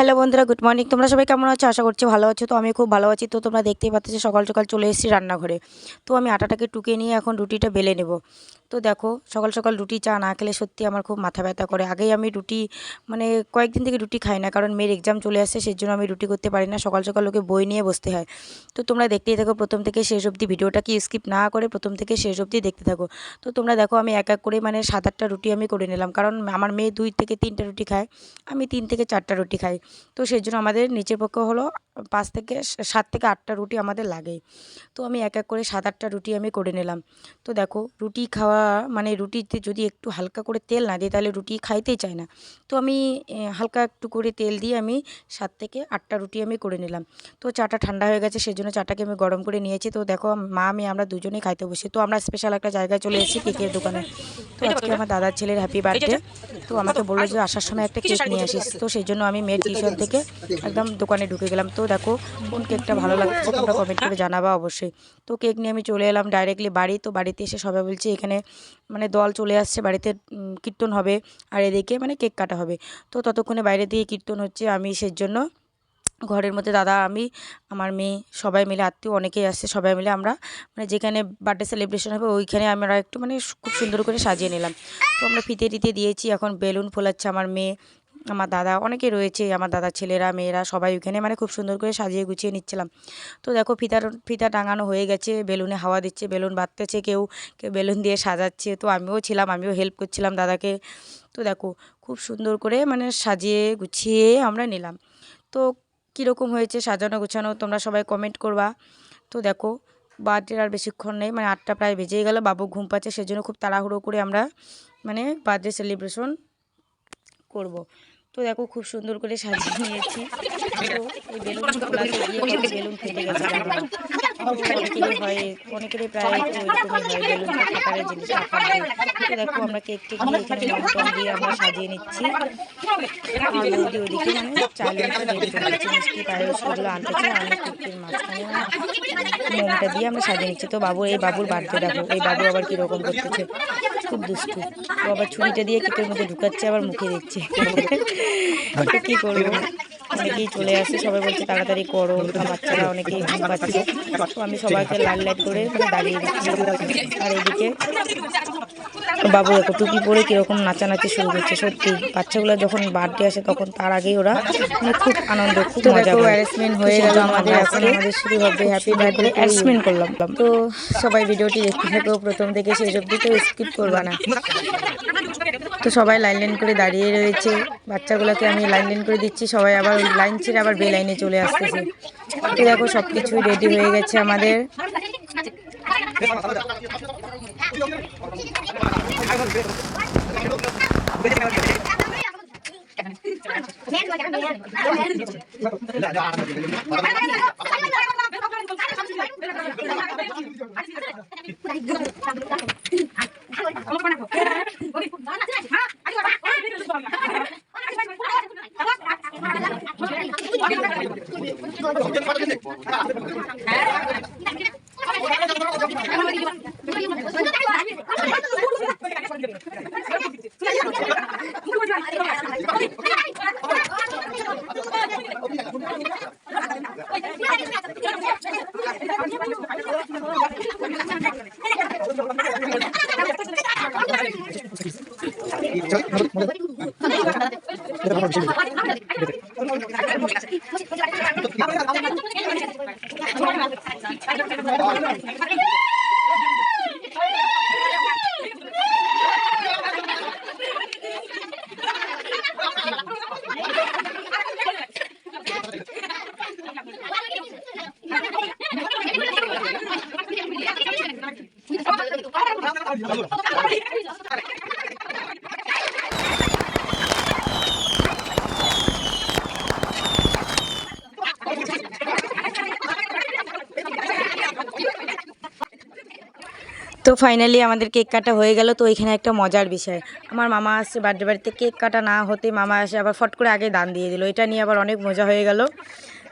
Hello বন্ধুরা good morning তোমরা সবাই কেমন আছো? আশা করছি ভালো আছো। তো আমি খুব ভালো আছি। তো তোমরা দেখতেই পাচ্ছ সকাল সকাল চলে এসেছি রান্নাঘরে। তো আমি আটাটাকে টুকে নিয়ে এখন রুটিটা বেলে নেব। তো দেখো, সকাল সকাল রুটি চা না খেলে সত্যি আমার খুব মাথা ব্যথা করে। আগেই আমি রুটি মানে কয়েকদিন থেকে রুটি খাই না, কারণ মেয়ের এক্সাম চলে আসছে, সেই জন্য আমি রুটি করতে পারি না। সকাল সকাল ওকে বই নিয়ে বসতে হয়। তো তোমরা দেখতেই থাকো, প্রথম থেকে শেষ অবধি ভিডিওটা কি স্কিপ না করে প্রথম থেকে শেষ অবধি দেখতে থাকো। তো তোমরা দেখো, আমি এক এক করে মানে সাত আটটা রুটি আমি করে নিলাম। কারণ আমার মেয়ে দুই থেকে তিনটা রুটি খায়, আমি তিন থেকে চারটা রুটি খাই। তো সেই জন্য আমাদের নিচের পক্ষ হলো পাঁচ থেকে সাত থেকে আটটা রুটি আমাদের লাগে তো আমি এক এক করে সাত আটটা রুটি আমি করে নিলাম। তো দেখো রুটি খাওয়া মানে রুটিতে যদি একটু হালকা করে তেল না দিই তাহলে রুটি খাইতেই চায় না। তো আমি হালকা একটু করে তেল দিয়ে আমি সাত থেকে আটটা রুটি আমি করে নিলাম। তো চাটা ঠান্ডা হয়ে গেছে সেই জন্য চাটাকে আমি গরম করে নিয়েছি। তো দেখো মা আমি আমরা দুজনেই খাইতে বসি। তো আমরা স্পেশাল একটা জায়গায় চলে এসেছি কেকের দোকানে। তো আজকে আমার দাদার ছেলের হ্যাপি বার্থডে তো আমাকে বলল যে আসার সময় একটা কেক নিয়ে আসিস। তো সেই জন্য আমি মেয়ের টিউশন থেকে একদম দোকানে ঢুকে গেলাম। তো দেখো কোন কেকটা ভালো লাগছে তোমরা কমেন্ট করে জানাবা অবশ্যই। তো কেক নিয়ে আমি চলে এলাম ডাইরেক্টলি বাড়ি তো বাড়িতে এসে সবাই বলছে এখানে মানে দল চলে আসছে বাড়িতে কীর্তন হবে আর এদিকে মানে কেক কাটা হবে। তো ততক্ষণে বাইরে দিয়ে কীর্তন হচ্ছে আমি সেই জন্য ঘরের মধ্যে দাদা আমি আমার মেয়ে সবাই মিলে আত্মীয় অনেকেই আসছে সবাই মিলে আমরা মানে যেখানে বার্থডে সেলিব্রেশন হবে ওইখানে আমরা একটু মানে খুব সুন্দর করে সাজিয়ে নিলাম। তো আমরা ফিতে টিতে দিয়েছি এখন বেলুন ফোলাচ্ছে আমার মেয়ে। আমার দাদা, অনেকে রয়েছে, আমার দাদা ছেলেরা, মেয়েরা, সবাই ওইখানে মানে খুব সুন্দর করে সাজিয়ে গুছিয়ে নিচ্ছিলাম। তো দেখো ফিতার ফিতা টাঙানো হয়ে গেছে, বেলুনে হাওয়া দিচ্ছে, বেলুন বাঁধতেছে কেউ কেউ বেলুন দিয়ে সাজাচ্ছে। তো আমিও ছিলাম, আমিও হেল্প করছিলাম দাদাকে। তো দেখো খুব সুন্দর করে মানে সাজিয়ে গুছিয়ে আমরা নিলাম। তো কীরকম হয়েছে সাজানো গোছানো তোমরা সবাই কমেন্ট করবা। তো দেখো বার্থডের আর বেশিক্ষণ নেই মানে আটটা প্রায় বেজেই গেল, বাবু ঘুম পাচ্ছে, সেজন্য খুব তাড়াহুড়ো করে আমরা মানে বার্থডে সেলিব্রেশন করব। তো দেখো খুব সুন্দর করে সাজিয়ে নিয়েছি। তো এই বেলুন খোলাতে গিয়ে বেলুন ফেটে গেছে। অনেকেরই হয় অনেকেরই প্রায় এরকমই হয় জিনিস তো দেখো আমরা কেক টেক দিয়ে এখানে লন্ঠন দিয়ে আমরা সাজিয়ে নিচ্ছি। আর ওদিকে মানে চালেরটা রেডি করে দিচ্ছি মিষ্টি পায়েস ওগুলো আনতেছে আমি কেকের মাঝখানে মোমটা দিয়ে আমরা সাজিয়ে নিচ্ছি। তো বাবু এই বাবুর বার্থডে দেখো এই বাবু আবার কীরকম করতেছে? খুব দুষ্টু। ও আবার ছুরিটা দিয়ে কেকের মধ্যে ঢুকাচ্ছে আবার মুখে দিচ্ছে। কি কী করব? অনেকেই চলে আসে সবাই বলছে তাড়াতাড়ি করো বাচ্চারা অনেকেই ঘুম পাচ্ছে। তো আমি সবাইকে লাল লাইট করে দাঁড়িয়ে দিচ্ছি আর এদিকে বাবু দেখো টুপি পরে কীরকম নাচানাচি শুরু করছে সত্যি। বাচ্চাগুলো যখন বার্থডে আসে তখন তার আগেই ওরা মানে খুব আনন্দ খুব মজা অ্যারেঞ্জমেন্ট হয়ে গেল আমাদের এখন আমাদের শুরু হবে হ্যাপি বার্থডে অ্যারেঞ্জমেন্ট করলাম। তো সবাই ভিডিওটি দেখতে থাকো প্রথম থেকে সেই অবধি তো স্কিপ করবা না। তো সবাই লাইন লাইন করে দাঁড়িয়ে রয়েছে। বাচ্চাগুলোকে আমি লাইন লাইন করে দিচ্ছি সবাই আবার ওই লাইন ছেড়ে আবার বে লাইনে চলে আসতেছে। তো দেখো সব কিছুই রেডি হয়ে গেছে আমাদের। Gracias. তো ফাইনালি আমাদের কেক কাটা হয়ে গেল, তো এখানে একটা মজার বিষয়। আমার মামা আসছে বার্থডে বাড়িতে কেক কাটা না হতে মামা আসে আবার ফট করে আগে দান দিয়ে দিল। এটা নিয়ে আবার অনেক মজা হয়ে গেল।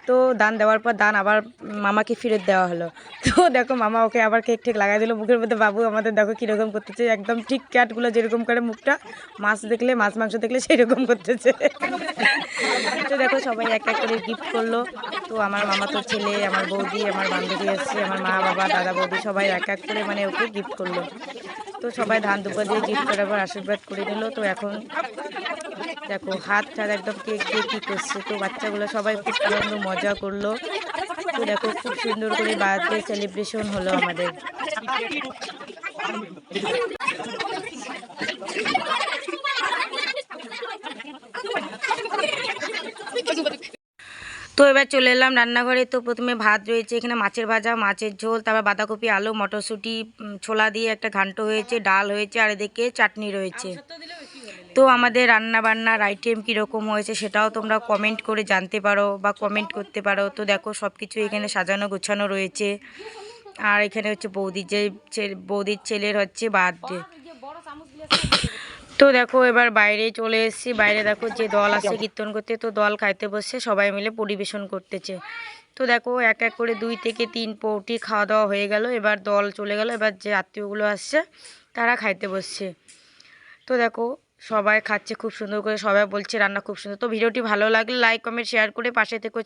তো দান দেওয়ার পর দান আবার মামাকে ফেরত দেওয়া হলো। তো দেখো মামা ওকে আবার কেক ঠেক লাগাই দিল মুখের মধ্যে, বাবু, আমাদের দেখো কীরকম করতেছে। একদম ঠিক ক্যাটগুলো যেরকম করে মুখটা, মাছ দেখলে, মাছ, মাংস দেখলে সেই রকম করতেছে। তো দেখো সবাই এক এক করে গিফট করল। তো আমার মামা তো ছেলে, আমার বৌদি, আমার বান্ধবী এসছে, আমার মা, বাবা, দাদা, বৌদি সবাই এক এক করে মানে ওকে গিফট করল। তো সবাই ধান দুপা দিয়ে গিফট করার পর আশীর্বাদ করে দিল। তো এখন দেখো, হাত টাত একদম কেক দিয়ে কী করছে। তো বাচ্চাগুলো সবাই খুব আনন্দ, মজা করল। তো দেখো, খুব সুন্দর করে বার্থডে সেলিব্রেশন হলো আমাদের। তো এবার চলে এলাম রান্নাঘরে। তো প্রথমে ভাত রয়েছে, এখানে মাছের ভাজা, মাছের ঝোল, তারপর বাঁধাকপি, আলু, মটরশুঁটি ছোলা দিয়ে একটা ঘান্ট হয়েছে, ডাল হয়েছে, আর এদিকে চাটনি রয়েছে। তো আমাদের রান্না বান্নার আইটেম কীরকম হয়েছে সেটাও তোমরা কমেন্ট করে জানতে পারো বা কমেন্ট করতে পারো। তো দেখো সব কিছু এখানে সাজানো গোছানো রয়েছে। আর এখানে হচ্ছে বৌদির যে বৌদির ছেলের হচ্ছে বার্থডে তো দেখো এবার বাইরে চলে এসেছি। বাইরে দেখো যে দল আসছে কীর্তন করতে। তো দল খাইতে বসছে, সবাই মিলে পরিবেশন করতেছে। তো দেখো এক এক করে দুই থেকে তিন পৌটি খাওয়া দাওয়া হয়ে গেল। এবার দল চলে গেল। এবার যে আত্মীয়গুলো আসছে, তারা খাইতে বসছে। তো দেখো সবাই খাচ্ছে, খুব সুন্দর করে সবাই বলছে রান্না খুব সুন্দর। তো ভিডিওটি ভালো লাগলে লাইক কমেন্ট শেয়ার করে পাশে থেকে